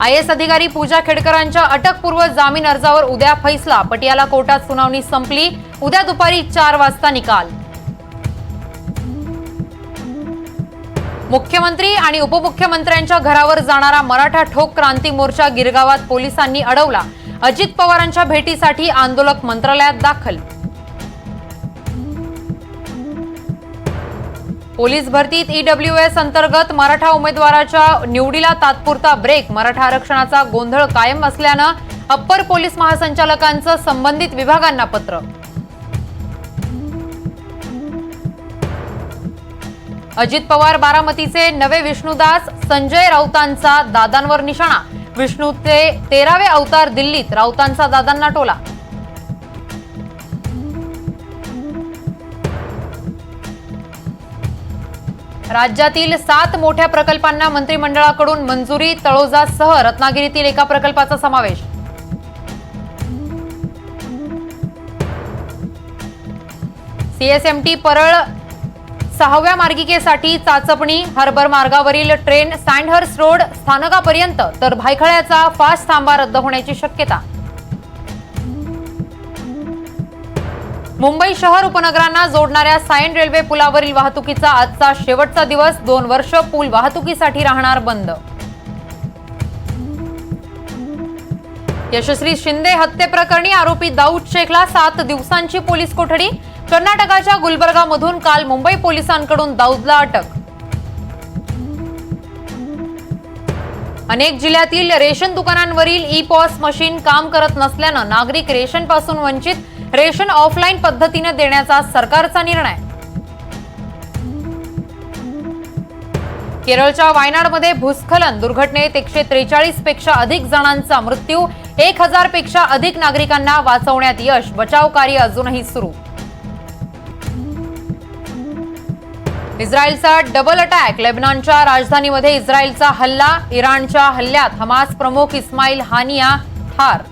I S अधिकारी पूजा खेडकरांच्या अटकपूर्व जामीन अर्जावर उद्या फैसला. पटियाला कोर्टात सुनावणी संपली. उद्या दुपारी चार वाजता निकाल. मुख्यमंत्री आणि उपमुख्यमंत्र्यांच्या घरावर जाणारा मराठा ठोक क्रांती मोर्चा गिरगावात पोलिसांनी अडवला. अजित पवारांच्या भेटीसाठी आंदोलक मंत्रालयात दाखल. पोलीस भरतीत ईडब्ल्यू एस अंतर्गत मराठा उमेदवाराच्या निवडीला तात्पुरता ब्रेक. मराठा आरक्षणाचा गोंधळ कायम असल्यानं अप्पर पोलीस महासंचालकांचं संबंधित विभागांना पत्र. अजित पवार बारामतीचे नवे विष्णुदास संजय राऊतांचा दादांवर निशाणा. विष्णूचे तेरावे अवतार दिल्लीत राऊतांचा दादांना टोला. राज्यातील सात मोठ्या प्रकल्पांना मंत्रिमंडळाकडून मंजुरी तळोजासह रत्नागिरीतील एका प्रकल्पाचा समावेश. सीएसएमटी परळ सहाव्या मार्गिकेसाठी चाचपणी हार्बर मार्गावरील ट्रेन सँडहर्स रोड स्थानकापर्यंत तर भायखळ्याचा फास्ट थांबा रद्द होण्याची शक्यता. मुंबई शहर उपनगरांना जोडणाऱ्या सायन रेल्वे पुलावरील वाहतुकीचा आजचा शेवटचा दिवस. दोन वर्ष पूल वाहतुकीसाठी राहणार बंद. यशस्वी शिंदे हत्येप्रकरणी आरोपी दाऊद शेखला सात दिवसांची पोलीस कोठडी. कर्नाटकाच्या गुलबर्गामधून काल मुंबई पोलिसांकडून दाऊदला अटक. अनेक जिल्ह्यातील रेशन दुकानांवरील ई पॉस मशीन काम करत नसल्यानं नागरिक रेशनपासून वंचित. रेशन ऑफलाईन पद्धतीने देण्याचा सरकारचा निर्णय. केरळच्या वायनाडमध्ये भूस्खलन. दुर्घटनेत एकशे त्रेचाळीसपेक्षा अधिक जणांचा मृत्यू एक हजारपेक्षा अधिक नागरिकांना वाचवण्यात यश. बचाव कार्य अजूनही सुरू. इस्रायलचा डबल अटॅक. लेबनॉनच्या राजधानीमध्ये इस्रायलचा हल्ला इराणच्या हल्ल्यात हमास प्रमुख इस्माईल हानिया ठार.